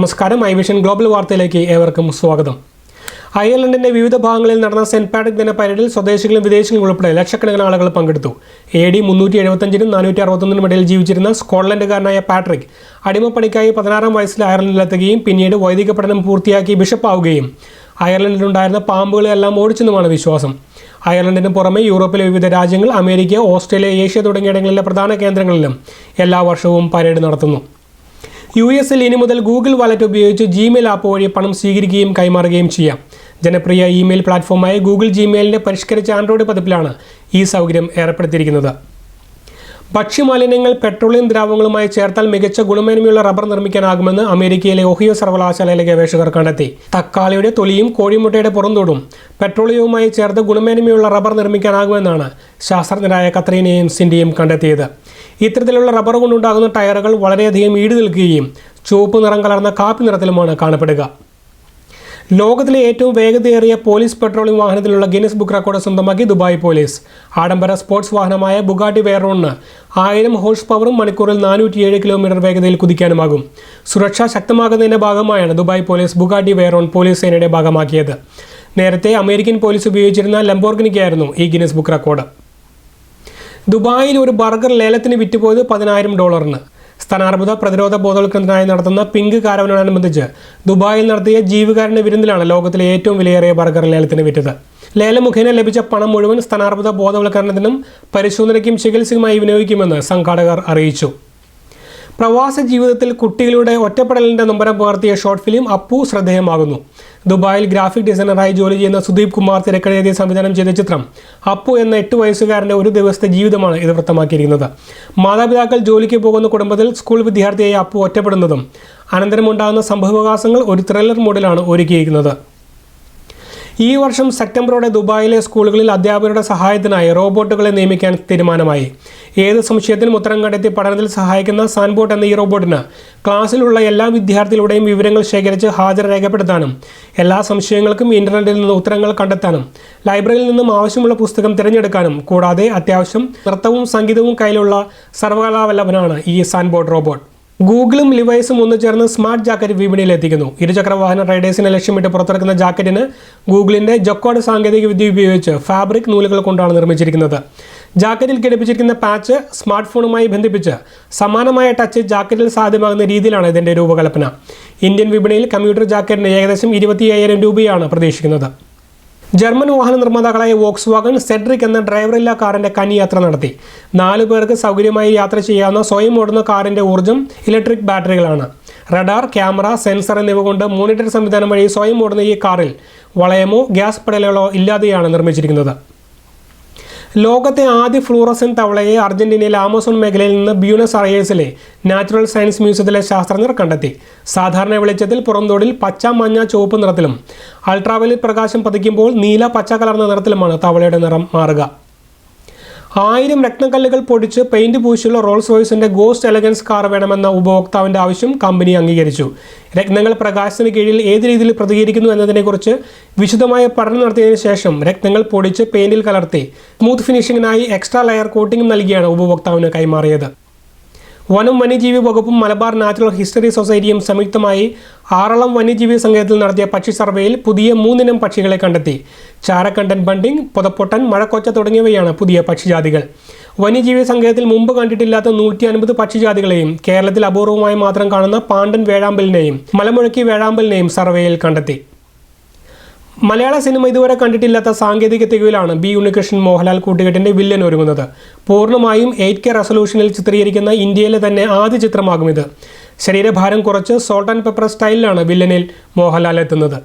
നമസ്കാരം I vision global വാർത്തയിലേക്ക് ഏവർക്കും സ്വാഗതം. അയർലൻഡിന്റെ വിവിധ ഭാഗങ്ങളിൽ നടന്ന സെന്റ് പാട്രിക് ദിന പരേഡിൽ സ്വദേശികളും വിദേശികളും ഉൾപ്പെടെ ലക്ഷക്കണക്കിന് ആളുകൾ പങ്കെടുത്തു. എ ഡി മുന്നൂറ്റി എഴുപത്തഞ്ചിനും നാനൂറ്റി അറുപത്തൊന്നിനും ഇടയിൽ ജീവിച്ചിരുന്ന സ്കോട്ട്ലൻഡുകാരനായ പാട്രിക് അടിമപ്പണിക്കായി പതിനാറാം വയസ്സിൽ അയർലൻഡിലെത്തുകയും പിന്നീട് വൈദിക പഠനം പൂർത്തിയാക്കി ബിഷപ്പാവുകയും അയർലൻഡിലുണ്ടായിരുന്ന പാമ്പുകളെല്ലാം ഓടിച്ചെന്നുമാണ് വിശ്വാസം. അയർലൻഡിന് പുറമെ യൂറോപ്പിലെ വിവിധ രാജ്യങ്ങൾ അമേരിക്ക ഓസ്ട്രേലിയ ഏഷ്യ തുടങ്ങിയ തുടങ്ങിയിടങ്ങളിലെ പ്രധാന കേന്ദ്രങ്ങളിലും എല്ലാ വർഷവും പരേഡ് നടത്തുന്നു. യു എസിൽ ഇനി മുതൽ ഗൂഗിൾ വാലറ്റ് ഉപയോഗിച്ച് ജിമെയിൽ ആപ്പ് വഴി പണം സ്വീകരിക്കുകയും കൈമാറുകയും ചെയ്യാം. ജനപ്രിയ ഇമെയിൽ പ്ലാറ്റ്ഫോമായ ഗൂഗിൾ ജിമെയിലിന്റെ പരിഷ്കരിച്ച ആൻഡ്രോയിഡ് പതിപ്പിലാണ് ഈ സൗകര്യം ഏർപ്പെടുത്തിയിരിക്കുന്നത്. ഭക്ഷ്യമാലിന്യങ്ങൾ പെട്രോളിയം ദ്രാവകങ്ങളുമായി ചേർത്താൽ മികച്ച ഗുണമേന്മയുള്ള റബ്ബർ നിർമ്മിക്കാനാകുമെന്ന് അമേരിക്കയിലെ ഒഹിയോ സർവകലാശാലയിലെ ഗവേഷകർ കണ്ടെത്തി. തക്കാളിയുടെ തൊലിയും കോഴിമുട്ടയുടെ പുറന്തോടും പെട്രോളിയവുമായി ചേർത്ത് ഗുണമേന്മയുള്ള റബ്ബർ നിർമ്മിക്കാനാകുമെന്നാണ് ശാസ്ത്രജ്ഞരായ കത്രീനയും സിൻഡിയും കണ്ടെത്തിയത്. ഇത്തരത്തിലുള്ള റബ്ബർ കൊണ്ടുണ്ടാകുന്ന ടയറുകൾ വളരെയധികം ഈട് നിൽക്കുകയും ചുവപ്പ് നിറം കലർന്ന കാപ്പി നിറത്തിലുമാണ് കാണപ്പെടുക. ലോകത്തിലെ ഏറ്റവും വേഗതയേറിയ പോലീസ് പെട്രോളിംഗ് വാഹനത്തിലുള്ള ഗിന്നസ് ബുക്ക് റെക്കോർഡ് സ്വന്തമാക്കി ദുബായ് പോലീസ്. ആഡംബര സ്പോർട്സ് വാഹനമായ ബുഗാട്ടി വേറോണിന് ആയിരം ഹോഴ്സ് പവറും മണിക്കൂറിൽ നാനൂറ്റിയേഴ് കിലോമീറ്റർ വേഗതയിൽ കുതിക്കാനുമാകും. സുരക്ഷ ശക്തമാക്കുന്നതിന്റെ ഭാഗമായാണ് Dubai police Bugatti Veyron police സേനയുടെ ഭാഗമാക്കിയത്. നേരത്തെ അമേരിക്കൻ പോലീസ് ഉപയോഗിച്ചിരുന്ന ലംബോർഗിനിക്കായിരുന്നു ഈ ഗിന്നസ് ബുക്ക് റെക്കോർഡ്. ദുബായിൽ ഒരു ബർഗർ ലേലത്തിന് വിറ്റുപോയത് പതിനായിരം ഡോളറിന്. സ്ഥാനാർബുദ പ്രതിരോധ ബോധവൽക്കരണത്തിനായി നടത്തുന്ന പിങ്ക് കാരവനോടനുബന്ധിച്ച് ദുബായിൽ നടത്തിയ ജീവകാരുടെ വിരുന്നിലാണ് ലോകത്തിലെ ഏറ്റവും വിലയേറിയ ബർഗർ ലേലത്തിന് വിറ്റത്. ലേലം മുഖേന ലഭിച്ച പണം മുഴുവൻ സ്ഥാനാർബുദ ബോധവൽക്കരണത്തിനും പരിശോധനയ്ക്കും ചികിത്സയുമായി വിനിയോഗിക്കുമെന്ന് സംഘാടകർ അറിയിച്ചു. പ്രവാസ ജീവിതത്തിൽ കുട്ടികളുടെ ഒറ്റപ്പെടലിന്റെ നൊമ്പരം പകർത്തിയ ഷോർട്ട് ഫിലിം അപ്പു ശ്രദ്ധേയമാകുന്നു. ദുബായിൽ ഗ്രാഫിക് ഡിസൈനറായി ജോലി ചെയ്യുന്ന സുദീപ് കുമാർ തിരക്കഥയെഴുതി സംവിധാനം ചെയ്ത ചിത്രം അപ്പു എന്ന എട്ട് വയസ്സുകാരന്റെ ഒരു ദിവസത്തെ ജീവിതമാണ് ഇത് വൃത്തമാക്കിയിരിക്കുന്നത് മാതാപിതാക്കൾ ജോലിക്ക് പോകുന്ന കുടുംബത്തിൽ സ്കൂൾ വിദ്യാർത്ഥിയായി അപ്പു ഒറ്റപ്പെടുന്നതും അനന്തരമുണ്ടാകുന്ന സംഭവവികാസങ്ങൾ ഒരു ത്രില്ലർ മോഡിലാണ് ഒരുക്കിയിരിക്കുന്നത്. ഈ വർഷം സെപ്റ്റംബറോടെ ദുബായിലെ സ്കൂളുകളിൽ അധ്യാപകരുടെ സഹായത്തിനായി റോബോട്ടുകളെ നിയമിക്കാൻ തീരുമാനമായി. ഏത് സംശയത്തിനും ഉത്തരം കണ്ടെത്തി പഠനത്തിൽ സഹായിക്കുന്ന സാൻബോട്ട് എന്ന ഈ റോബോട്ടിന് ക്ലാസ്സിലുള്ള എല്ലാ വിദ്യാർത്ഥികളുടെയും വിവരങ്ങൾ ശേഖരിച്ച് ഹാജർ രേഖപ്പെടുത്താനും എല്ലാ സംശയങ്ങൾക്കും ഇന്റർനെറ്റിൽ നിന്ന് ഉത്തരങ്ങൾ കണ്ടെത്താനും ലൈബ്രറിയിൽ നിന്നും ആവശ്യമുള്ള പുസ്തകം തിരഞ്ഞെടുക്കാനും കൂടാതെ അത്യാവശ്യം നൃത്തവും സംഗീതവും കയ്യിലുള്ള സർവകലാവല്ലഭനാണ് ഈ സാൻബോട്ട് റോബോട്ട്. ഗൂഗിളും ലിവൈസും ഒന്ന് ചേർന്ന് സ്മാർട്ട് ജാക്കറ്റ് വിപണിയിൽ എത്തിക്കുന്നു. ഇരുചക്ര വാഹന റൈഡേഴ്സിനെ ലക്ഷ്യമിട്ട് പുറത്തിറക്കുന്ന ജാക്കറ്റിന് ഗൂഗിളിന്റെ ജൊക്കോഡ് സാങ്കേതിക വിദ്യ ഉപയോഗിച്ച് ഫാബ്രിക് നൂലുകൾ കൊണ്ടാണ് നിർമ്മിച്ചിരിക്കുന്നത്. ജാക്കറ്റിൽ ഘടിപ്പിച്ചിരിക്കുന്ന പാച്ച് സ്മാർട്ട് ഫോണുമായി ബന്ധിപ്പിച്ച് സമാനമായ ടച്ച് ജാക്കറ്റിൽ സാധ്യമാകുന്ന രീതിയിലാണ് ഇതിന്റെ രൂപകൽപ്പന. ഇന്ത്യൻ വിപണിയിൽ കമ്പ്യൂട്ടർ ജാക്കറ്റിന് ഏകദേശം ഇരുപത്തിയ്യായിരം രൂപയാണ് പ്രതീക്ഷിക്കുന്നത്. ജർമ്മൻ വാഹന നിർമ്മാതാക്കളായ വോക്സ് വാഗൺ സെഡ്രിക് എന്ന ഡ്രൈവറില്ലാ കാറിന്റെ കനി യാത്ര നടത്തി. നാലു പേർക്ക് സൗകര്യമായി യാത്ര ചെയ്യാവുന്ന സ്വയം ഓടുന്ന കാറിന്റെ ഊർജം ഇലക്ട്രിക് ബാറ്ററികളാണ്. റഡാർ ക്യാമറ സെൻസർ എന്നിവ കൊണ്ട് മോണിറ്റർ സംവിധാനം വഴി സ്വയം ഓടുന്ന ഈ കാറിൽ വളയമോ ഗ്യാസ് പെടലുകളോ ഇല്ലാതെയാണ് നിർമ്മിച്ചിരിക്കുന്നത്. ലോകത്തെ ആദ്യ ഫ്ലൂറസൻ തവളയെ അർജന്റീനയിലെ ആമസോൺ മേഖലയിൽ നിന്ന് ബ്യൂണസ് അറയേഴ്സിലെ നാച്ചുറൽ സയൻസ് മ്യൂസിയത്തിലെ ശാസ്ത്രജ്ഞർ കണ്ടെത്തി. സാധാരണ വെളിച്ചത്തിൽ പുറംതോടിൽ പച്ച മഞ്ഞ ചുവപ്പ് നിറത്തിലും അൾട്രാവയലറ്റ് പ്രകാശം പതിക്കുമ്പോൾ നീല പച്ച കലർന്ന നിറത്തിലുമാണ് തവളയുടെ നിറം മാറുക. ആയിരം രത്നക്കല്ലുകൾ പൊടിച്ച് പെയിന്റ് പൂശിയുള്ള റോൾസ് റോയ്സിന്റെ ഗോസ്റ്റ് എലഗൻസ് കാർ വേണമെന്ന ഉപഭോക്താവിന്റെ ആവശ്യം കമ്പനി അംഗീകരിച്ചു. രത്നങ്ങൾ പ്രകാശത്തിന് കീഴിൽ ഏത് രീതിയിൽ പ്രതികരിക്കുന്നു എന്നതിനെക്കുറിച്ച് വിശദമായ പഠനം നടത്തിയതിനു ശേഷം രത്നങ്ങൾ പൊടിച്ച് പെയിന്റിൽ കലർത്തി. സ്മൂത്ത് ഫിനിഷിംഗിനായി എക്സ്ട്രാ ലെയർ കോട്ടിംഗ് നൽകിയാണ് ഉപഭോക്താവിന് കൈമാറിയത്. വനം വന്യജീവി വകുപ്പും മലബാർ നാച്ചുറൽ ഹിസ്റ്ററി സൊസൈറ്റിയും സംയുക്തമായി ആറളം വന്യജീവി സങ്കേതത്തിൽ നടത്തിയ പക്ഷി സർവേയിൽ പുതിയ മൂന്നിനം പക്ഷികളെ കണ്ടെത്തി. ചാരക്കണ്ടൻ ബണ്ടിങ് പുതപ്പൊട്ടൻ മഴക്കൊച്ച തുടങ്ങിയവയാണ് പുതിയ പക്ഷിജാതികൾ. വന്യജീവി സങ്കേതത്തിൽ മുമ്പ് കണ്ടിട്ടില്ലാത്ത നൂറ്റി അൻപത് പക്ഷിജാതികളെയും കേരളത്തിൽ അപൂർവമായി മാത്രം കാണുന്ന പാണ്ടൻ വേഴാമ്പലിനെയും മലമുഴക്കി വേഴാമ്പലിനെയും സർവേയിൽ കണ്ടെത്തി. മലയാള സിനിമ ഇതുവരെ കണ്ടിട്ടില്ലാത്ത സാങ്കേതിക തികവിലാണ് ബി ഉണ്ണികൃഷ്ണൻ മോഹൻലാൽ കൂട്ടുകെട്ടിന്റെ വില്ലൻ ഒരുങ്ങുന്നത്. പൂർണമായും എയ്റ്റ് കെ റെസൊല്യൂഷനിൽ ചിത്രീകരിക്കുന്ന ഇന്ത്യയിലെ തന്നെ ആദ്യ ചിത്രമാകും ഇത്. ശരീരഭാരം കുറച്ച് സോൾട്ട് ആൻഡ് പെപ്പർ സ്റ്റൈലിലാണ് വില്ലനിൽ മോഹൻലാൽ എത്തുന്നത്.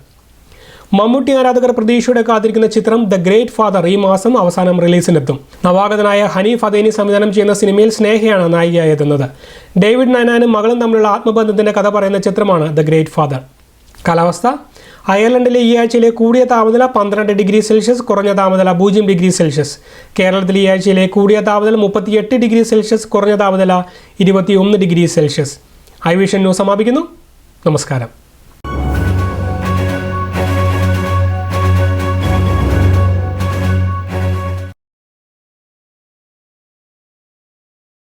മമ്മൂട്ടി ആരാധകർ പ്രതീക്ഷയോടെ കാത്തിരിക്കുന്ന ചിത്രം ദ ഗ്രേറ്റ് ഫാദർ ഈ മാസം അവസാനം റിലീസിനെത്തും. നവാഗതനായ ഹനീഫ് അദേനി സംവിധാനം ചെയ്യുന്ന സിനിമയിൽ സ്നേഹയാണ് നായികയായി എത്തുന്നത്. ഡേവിഡ് നയനാനും മകളും തമ്മിലുള്ള ആത്മബന്ധത്തിന്റെ കഥ പറയുന്ന ചിത്രമാണ് ദ ഗ്രേറ്റ് ഫാദർ കാലാവസ്ഥ. അയർലൻഡിലെ ഈ ആഴ്ചയിലെ കൂടിയ താപനില പന്ത്രണ്ട് ഡിഗ്രി സെൽഷ്യസ് കുറഞ്ഞ താപനില പൂജ്യം ഡിഗ്രി സെൽഷ്യസ്. കേരളത്തിലെ ഈ ആഴ്ചയിലെ കൂടിയ താപനില മുപ്പത്തിയെട്ട് ഡിഗ്രി സെൽഷ്യസ് കുറഞ്ഞ താപനില ഇരുപത്തിയൊന്ന് degree Celsius. I vision news സമാപിക്കുന്നു. നമസ്കാരം.